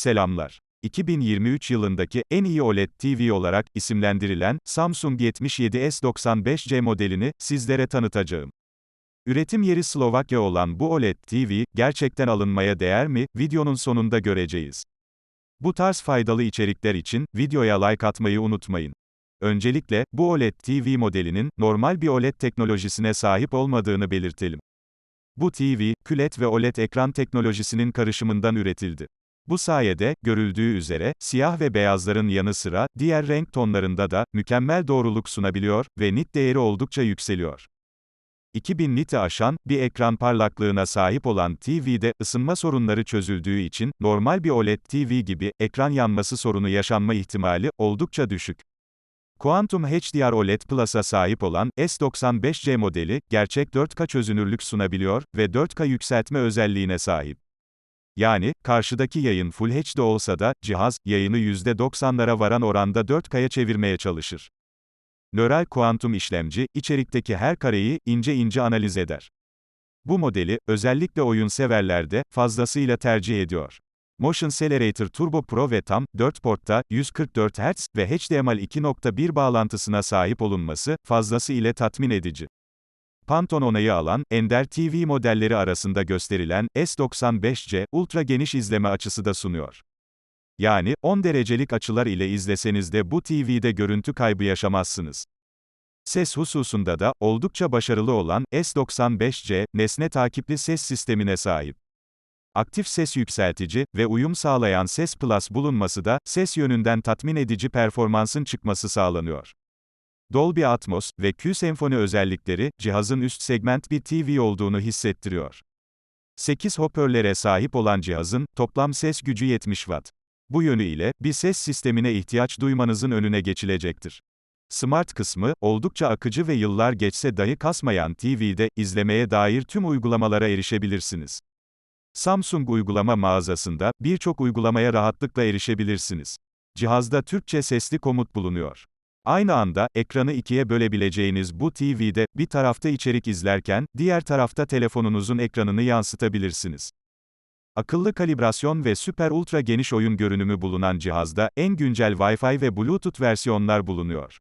Selamlar. 2023 yılındaki en iyi OLED TV olarak isimlendirilen Samsung 77S95C modelini sizlere tanıtacağım. Üretim yeri Slovakya olan bu OLED TV gerçekten alınmaya değer mi? Videonun sonunda göreceğiz. Bu tarz faydalı içerikler için videoya like atmayı unutmayın. Öncelikle bu OLED TV modelinin normal bir OLED teknolojisine sahip olmadığını belirtelim. Bu TV, QLED ve OLED ekran teknolojisinin karışımından üretildi. Bu sayede, görüldüğü üzere, siyah ve beyazların yanı sıra, diğer renk tonlarında da, mükemmel doğruluk sunabiliyor ve nit değeri oldukça yükseliyor. 2000 niti aşan, bir ekran parlaklığına sahip olan TV'de, ısınma sorunları çözüldüğü için, normal bir OLED TV gibi, ekran yanması sorunu yaşanma ihtimali, oldukça düşük. Quantum HDR OLED Plus'a sahip olan S95C modeli, gerçek 4K çözünürlük sunabiliyor ve 4K yükseltme özelliğine sahip. Yani, karşıdaki yayın Full HD olsa da, cihaz, yayını %90'lara varan oranda 4K'ya çevirmeye çalışır. Nöral kuantum işlemci, içerikteki her kareyi, ince ince analiz eder. Bu modeli, özellikle oyun severlerde, fazlasıyla tercih ediyor. Motion Accelerator Turbo Pro ve tam, 4 portta, 144 Hz ve HDMI 2.1 bağlantısına sahip olunması, fazlası ile tatmin edici. Pantone onayı alan, Ender TV modelleri arasında gösterilen S95C, ultra geniş izleme açısı da sunuyor. Yani, 10 derecelik açılar ile izleseniz de bu TV'de görüntü kaybı yaşamazsınız. Ses hususunda da, oldukça başarılı olan, S95C, nesne takipli ses sistemine sahip. Aktif ses yükseltici ve uyum sağlayan Ses Plus bulunması da, ses yönünden tatmin edici performansın çıkması sağlanıyor. Dolby Atmos ve Q-Symphony özellikleri, cihazın üst segment bir TV olduğunu hissettiriyor. 8 hoparlöre sahip olan cihazın, toplam ses gücü 70 Watt. Bu yönü ile, bir ses sistemine ihtiyaç duymanızın önüne geçilecektir. Smart kısmı, oldukça akıcı ve yıllar geçse dahi kasmayan TV'de, izlemeye dair tüm uygulamalara erişebilirsiniz. Samsung uygulama mağazasında, birçok uygulamaya rahatlıkla erişebilirsiniz. Cihazda Türkçe sesli komut bulunuyor. Aynı anda, ekranı ikiye bölebileceğiniz bu TV'de, bir tarafta içerik izlerken, diğer tarafta telefonunuzun ekranını yansıtabilirsiniz. Akıllı kalibrasyon ve süper ultra geniş oyun görünümü bulunan cihazda, en güncel Wi-Fi ve Bluetooth versiyonlar bulunuyor.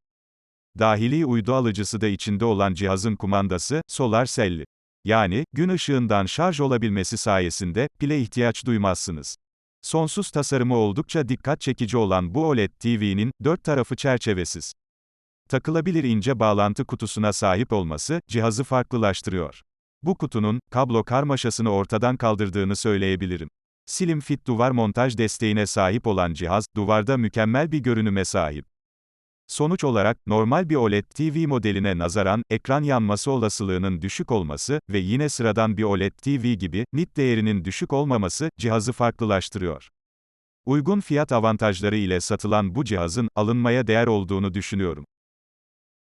Dahili uydu alıcısı da içinde olan cihazın kumandası, solar selli. Yani, gün ışığından şarj olabilmesi sayesinde, pile ihtiyaç duymazsınız. Sonsuz tasarımı oldukça dikkat çekici olan bu OLED TV'nin, dört tarafı çerçevesiz. Takılabilir ince bağlantı kutusuna sahip olması, cihazı farklılaştırıyor. Bu kutunun, kablo karmaşasını ortadan kaldırdığını söyleyebilirim. Slim Fit duvar montaj desteğine sahip olan cihaz, duvarda mükemmel bir görünüme sahip. Sonuç olarak, normal bir OLED TV modeline nazaran, ekran yanması olasılığının düşük olması ve yine sıradan bir OLED TV gibi, nit değerinin düşük olmaması, cihazı farklılaştırıyor. Uygun fiyat avantajları ile satılan bu cihazın, alınmaya değer olduğunu düşünüyorum.